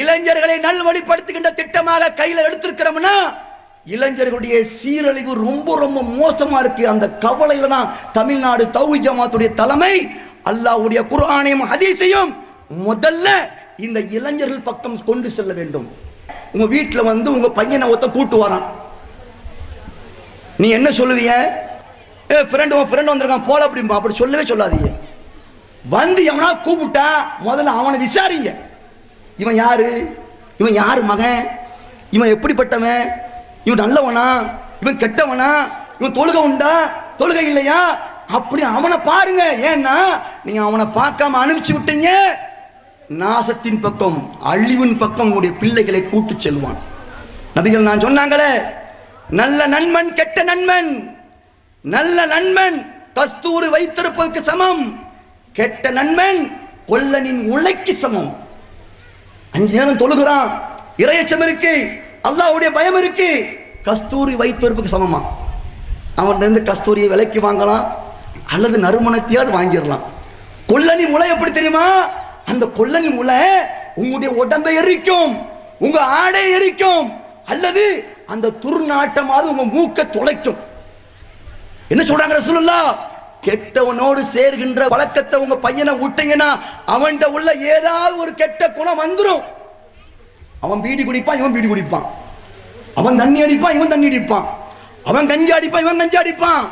இளைஞர்களை நல்வழிப்படுத்துகின்ற திட்டமாக கையில் எடுத்திருக்கிறோம்னா இளைஞர்களுடைய சீரழிவு ரொம்ப ரொம்ப மோசமா இருக்கு. அந்த கவலையில தான் தமிழ்நாடு தௌஹி ஜமாத்துடைய தலைமை அல்லாஹ்வுடைய குர்ஆனையும் ஹதீஸையும் முதல்ல இந்த இளைஞர்கள் பக்கம் கொண்டு செல்ல வேண்டும். உங்க வீட்டில் வந்து உங்க பையனை ஒருத்தன் கூட்டு வரான். நீ என்ன சொல்லுவீங்க ஏ ஃப்ரெண்டு உன் ஃப்ரெண்டு வந்திருக்கான் போல அப்படிம்பா. அப்படி சொல்லவே சொல்லாதீங்க. வந்து எவனா கூப்பிட்டா முதல்ல அவனை விசாரிங்க. இவன் யாரு? இவன் யாரு மகன்? இவன் எப்படிப்பட்டவன்? இவன் நல்லவனா? இவன் கெட்டவனா? இவன் தொழுகை உண்டா? தொழுகை இல்லையா? அப்படி அவனை பாருங்க. ஏன்னா நீங்க அவனை பார்க்காம அனுப்பிச்சு விட்டீங்க. நாசத்தின் பக்கம் அழிவின் பக்கம் உங்களுடைய பிள்ளைகளை கூட்டு செல்வான். நபிகள் நான் சொன்னாங்களே நல்ல நண்பன் கெட்ட நண்பன். நல்ல நண்பன் கஸ்தூரி வைத்திருப்பதற்கு சமம். கெட்ட நண்பன் கொல்லனின் உழைக்கு சமம். அஞ்சு நேரம் தொழுகிறான். இரையச்சம் இருக்கு. அல்லாவுடைய பயம் இருக்கு. கஸ்தூரி வைத்திருப்புக்கு சமமா? அவன்கிட்ட கஸ்தூரியை விலைக்கு வாங்கலாம். அல்லது நறுமணத்தையாவது வாங்கிடலாம். கொல்லனி முளை எப்படி தெரியுமா? அந்த கொல்லனி முளை உங்களுடைய உடம்பை எரிக்கும். உங்க ஆடை எரிக்கும். அல்லது அந்த துர்நாட்டமாவது உங்க மூக்கை துளைக்கும் என்ன சொல்றாங்க ரசூலுல்லா கெட்டவனோடு சேர்கின்ற வழக்கத்தை உங்க பையனை விட்டீங்கன்னா அவன்கிட்ட உள்ள ஏதாவது ஒரு கெட்ட குணம் வந்துடும் அவன் பீடி குடிப்பான் இவன் பீடி குடிப்பான். அவன் தண்ணி அடிப்பான் இவன் தண்ணி அடிப்பான். அவன் கஞ்சி அடிப்பான் இவன் கஞ்சி அடிப்பான்.